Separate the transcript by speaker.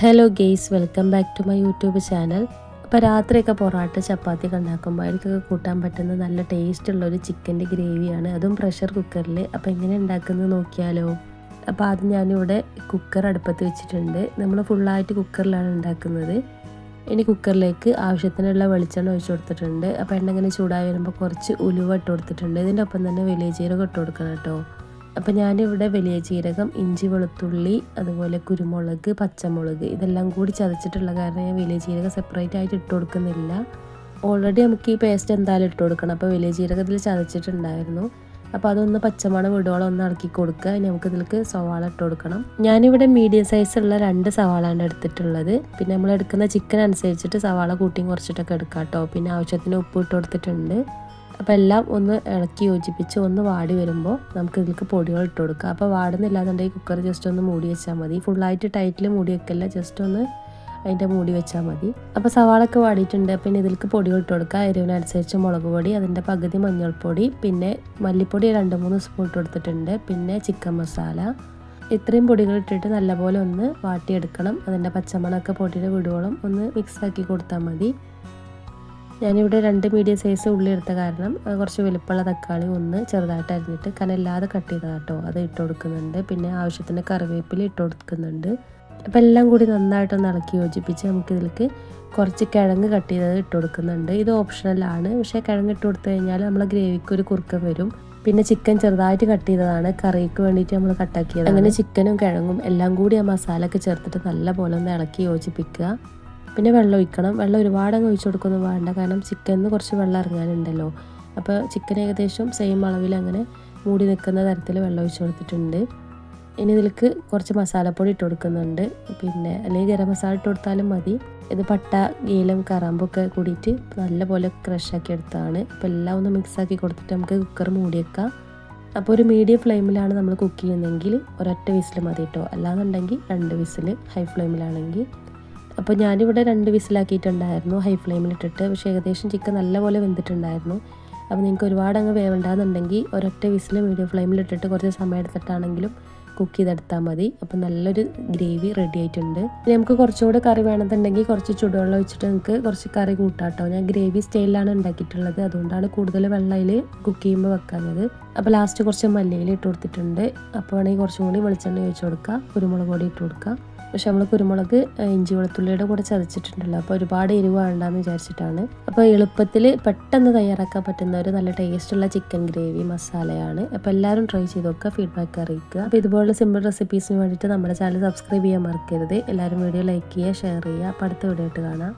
Speaker 1: Hello guys welcome back to my YouTube channel അപ്പോൾ രാത്രിയൊക്കെ പൊറാട്ട ചപ്പാത്തി ഒക്കെ ഉണ്ടാക്കുമ്പോൾ അതിലേക്കൊക്കെ കൂട്ടാൻ പറ്റുന്ന നല്ല ടേസ്റ്റ് ഉള്ള ഒരു ചിക്കന്റെ ഗ്രേവിയാണ് അതും പ്രഷർ കുക്കറിൽ അപ്പോൾ എങ്ങനെ ഉണ്ടാക്കുന്നത് നോക്കിയാലോ? അപ്പോൾ അത് ഞാനിവിടെ കുക്കർ അടുപ്പത്ത് വെച്ചിട്ടുണ്ട്. നമ്മൾ ഫുള്ളായിട്ട് കുക്കറിലാണ് ഉണ്ടാക്കുന്നത്. ഇനി കുക്കറിലേക്ക് ആവശ്യത്തിനുള്ള വെളിച്ചെണ്ണ ഒഴിച്ചു കൊടുത്തിട്ടുണ്ട്. അപ്പോൾ എണ്ണ ഇങ്ങനെ ചൂടായി വരുമ്പോൾ കുറച്ച് ഉലുവ ഇട്ട് കൊടുത്തിട്ടുണ്ട്. ഇതിന്റെ ഒപ്പം തന്നെ വലിയ ജീരകം ഇട്ട് കൊടുക്കണം കേട്ടോ. അപ്പോൾ ഞാനിവിടെ വലിയ ജീരകം ഇഞ്ചി വെളുത്തുള്ളി അതുപോലെ കുരുമുളക് പച്ചമുളക് ഇതെല്ലാം കൂടി ചതച്ചിട്ടുള്ള കാരണം ഞാൻ വലിയ ജീരകം സെപ്പറേറ്റ് ആയിട്ട് ഇട്ട് കൊടുക്കുന്നില്ല. ഓൾറെഡി നമുക്ക് ഈ പേസ്റ്റ് എന്തായാലും ഇട്ട് കൊടുക്കണം. അപ്പോൾ വലിയ ജീരകത്തിൽ ചതച്ചിട്ടുണ്ടായിരുന്നു. അപ്പോൾ അതൊന്ന് പച്ചമണം വിടുവോളം ഒന്ന് ഇളക്കി കൊടുക്കുക. ഇനി നമുക്ക് ഇതിലേക്ക് സവാള ഇട്ട് കൊടുക്കണം. ഞാനിവിടെ മീഡിയം സൈസുള്ള രണ്ട് സവാളാണ് എടുത്തിട്ടുള്ളത്. പിന്നെ നമ്മൾ എടുക്കുന്ന ചിക്കൻ അനുസരിച്ചിട്ട് സവാള കൂട്ടിയും കുറച്ചിട്ടൊക്കെ എടുക്കാം കേട്ടോ. പിന്നെ ആവശ്യത്തിന് ഉപ്പ് ഇട്ട് കൊടുത്തിട്ടുണ്ട്. അപ്പോൾ എല്ലാം ഒന്ന് ഇളക്കി യോജിപ്പിച്ച് ഒന്ന് വാടി വരുമ്പോൾ നമുക്ക് ഇതിലേക്ക് പൊടികൾ ഇട്ട് കൊടുക്കാം. അപ്പോൾ വാടുന്നില്ലാന്നുണ്ടെങ്കിൽ കുക്കർ ജസ്റ്റ് ഒന്ന് മൂടി വെച്ചാൽ മതി. ഫുള്ളായിട്ട് ടൈറ്റിൽ മൂടി വെക്കല്ല ജസ്റ്റ് ഒന്ന് അതിന്റെ മൂടി വെച്ചാൽ മതി. അപ്പോൾ സവാളൊക്കെ വാടിയിട്ടുണ്ട്. പിന്നെ ഇതിലേക്ക് പൊടികൾ ഇട്ട് കൊടുക്കുക എരിവിനനുസരിച്ച് മുളക് പൊടി അതിന്റെ പകുതി മഞ്ഞൾപ്പൊടി പിന്നെ മല്ലിപ്പൊടി രണ്ട് മൂന്ന് സ്പൂൺ ഇട്ട് കൊടുത്തിട്ടുണ്ട്. പിന്നെ ചിക്കൻ മസാല ഇത്രയും പൊടികൾ ഇട്ടിട്ട് നല്ലപോലെ ഒന്ന് വാട്ടിയെടുക്കണം. അതിന്റെ പച്ചമണമൊക്കെ പൊടിയുടെ വിടുവോളം ഒന്ന് മിക്സാക്കി കൊടുത്താൽ മതി. ഞാനിവിടെ രണ്ട് മീഡിയം സൈസ് ഉള്ളി എടുത്ത കാരണം കുറച്ച് വലുപ്പമുള്ള തക്കാളി ഒന്ന് ചെറുതായിട്ട് അരിഞ്ഞിട്ട് കനല്ലാതെ കട്ട് ചെയ്തതാണ് കേട്ടോ അത് ഇട്ട് കൊടുക്കുന്നുണ്ട്. പിന്നെ ആവശ്യത്തിന് കറിവേപ്പില ഇട്ട് കൊടുക്കുന്നുണ്ട്. അപ്പോൾ എല്ലാം കൂടി നന്നായിട്ടൊന്ന് ഇളക്കി യോജിപ്പിച്ച് നമുക്കിതിലേക്ക് കുറച്ച് കിഴങ്ങ് കട്ട് ചെയ്തത് ഇട്ട് കൊടുക്കുന്നുണ്ട്. ഇത് ഓപ്ഷണലാണ് പക്ഷേ കിഴങ്ങ് ഇട്ട് കൊടുത്തു കഴിഞ്ഞാൽ നമ്മളെ ഗ്രേവിക്ക് ഒരു കുറുക്കം വരും. പിന്നെ ചിക്കൻ ചെറുതായിട്ട് കട്ട് ചെയ്തതാണ്. കറിക്ക് വേണ്ടിയിട്ട് നമ്മൾ കട്ടാക്കിയത് അങ്ങനെ ചിക്കനും കിഴങ്ങും എല്ലാം കൂടി ആ മസാലയൊക്കെ ചേർത്തിട്ട് നല്ല പോലെ ഒന്ന് ഇളക്കി യോജിപ്പിക്കുക. പിന്നെ വെള്ളം ഒഴിക്കണം. വെള്ളം ഒരുപാട് അങ്ങ് ഒഴിച്ചു കൊടുക്കൊന്നും വേണ്ട. കാരണം ചിക്കനിന്ന് കുറച്ച് വെള്ളം ഇറങ്ങാനുണ്ടല്ലോ. അപ്പോൾ ചിക്കൻ ഏകദേശം സെയിം അളവിൽ അങ്ങനെ മൂടി നിൽക്കുന്ന തരത്തിൽ വെള്ളം ഒഴിച്ചു കൊടുത്തിട്ടുണ്ട്. ഇനി ഇതിലേക്ക് കുറച്ച് മസാലപ്പൊടി ഇട്ട് കൊടുക്കുന്നുണ്ട്. പിന്നെ അല്ലെങ്കിൽ ഗരം മസാല ഇട്ട് കൊടുത്താലും മതി. ഇത് പട്ട ഏലം കറാമ്പൊക്കെ കൂടിയിട്ട് നല്ലപോലെ ക്രഷാക്കി എടുത്തതാണ്. അപ്പോൾ എല്ലാം ഒന്ന് മിക്സാക്കി കൊടുത്തിട്ട് നമുക്ക് കുക്കർ മൂടി വെക്കാം. അപ്പോൾ ഒരു മീഡിയം ഫ്ലെയിമിലാണ് നമ്മൾ കുക്ക് ചെയ്യുന്നതെങ്കിൽ ഒരൊറ്റ വിസിൽ മതി കേട്ടോ. അല്ലാന്നുണ്ടെങ്കിൽ രണ്ട് വിസിൽ ഹൈ ഫ്ലെയിമിലാണെങ്കിൽ അപ്പോൾ ഞാനിവിടെ രണ്ട് വിസിലാക്കിയിട്ടുണ്ടായിരുന്നു ഹൈ ഫ്ലെയിമിലിട്ടിട്ട് പക്ഷേ ഏകദേശം ചിക്കൻ നല്ലപോലെ വെന്തിട്ടുണ്ടായിരുന്നു. അപ്പോൾ നിങ്ങൾക്ക് ഒരുപാട് അങ്ങ് വേവണ്ടെന്നുണ്ടെങ്കിൽ ഒരൊറ്റ വിസിൽ മീഡിയം ഫ്ലെയിമിലിട്ടിട്ട് കുറച്ച് സമയം എടുത്തിട്ടാണെങ്കിലും കുക്ക് ചെയ്തെടുത്താൽ മതി. അപ്പോൾ നല്ലൊരു ഗ്രേവി റെഡി ആയിട്ടുണ്ട്. ഇനി നമുക്ക് കുറച്ചുകൂടെ കറി വേണമെന്നുണ്ടെങ്കിൽ കുറച്ച് ചുടുവെള്ളം ഒഴിച്ചിട്ട് നിങ്ങൾക്ക് കുറച്ച് കറി കൂട്ടാട്ടോ ഞാൻ ഗ്രേവി സ്റ്റൈലിലാണ് ഉണ്ടാക്കിയിട്ടുള്ളത്. അതുകൊണ്ടാണ് കൂടുതൽ വെള്ളയിൽ കുക്ക് ചെയ്യുമ്പോൾ വെക്കുന്നത് അപ്പോൾ ലാസ്റ്റ് കുറച്ച് മല്ലിയിൽ ഇട്ട് കൊടുത്തിട്ടുണ്ട്. അപ്പോൾ വേണമെങ്കിൽ കുറച്ചും കൂടി വെളിച്ചെണ്ണ ഒഴിച്ച് കൊടുക്കുക കുരുമുളക് പൊടി ഇട്ട് കൊടുക്കുക പക്ഷെ നമ്മൾ കുരുമുളക് ഇഞ്ചി വെളുത്തുള്ളിയുടെ കൂടെ ചതച്ചിട്ടുണ്ടല്ലോ. അപ്പോൾ ഒരുപാട് എരിവ് വേണ്ടെന്ന് വിചാരിച്ചിട്ടാണ്. അപ്പോൾ എളുപ്പത്തിൽ പെട്ടെന്ന് തയ്യാറാക്കാൻ പറ്റുന്ന ഒരു നല്ല ടേസ്റ്റുള്ള ചിക്കൻ ഗ്രേവി മസാലയാണ്. അപ്പോൾ എല്ലാവരും ട്രൈ ചെയ്ത് നോക്കുക ഫീഡ്ബാക്ക് അറിയിക്കുക. അപ്പോൾ ഇതുപോലുള്ള സിമ്പിൾ റെസിപ്പീസിന് വേണ്ടിയിട്ട് നമ്മുടെ ചാനൽ സബ്സ്ക്രൈബ് ചെയ്യാൻ മറക്കരുത്. എല്ലാവരും വീഡിയോ ലൈക്ക് ചെയ്യുക ഷെയർ ചെയ്യുക. അപ്പോൾ അടുത്ത വീഡിയോ ആയിട്ട് കാണാം.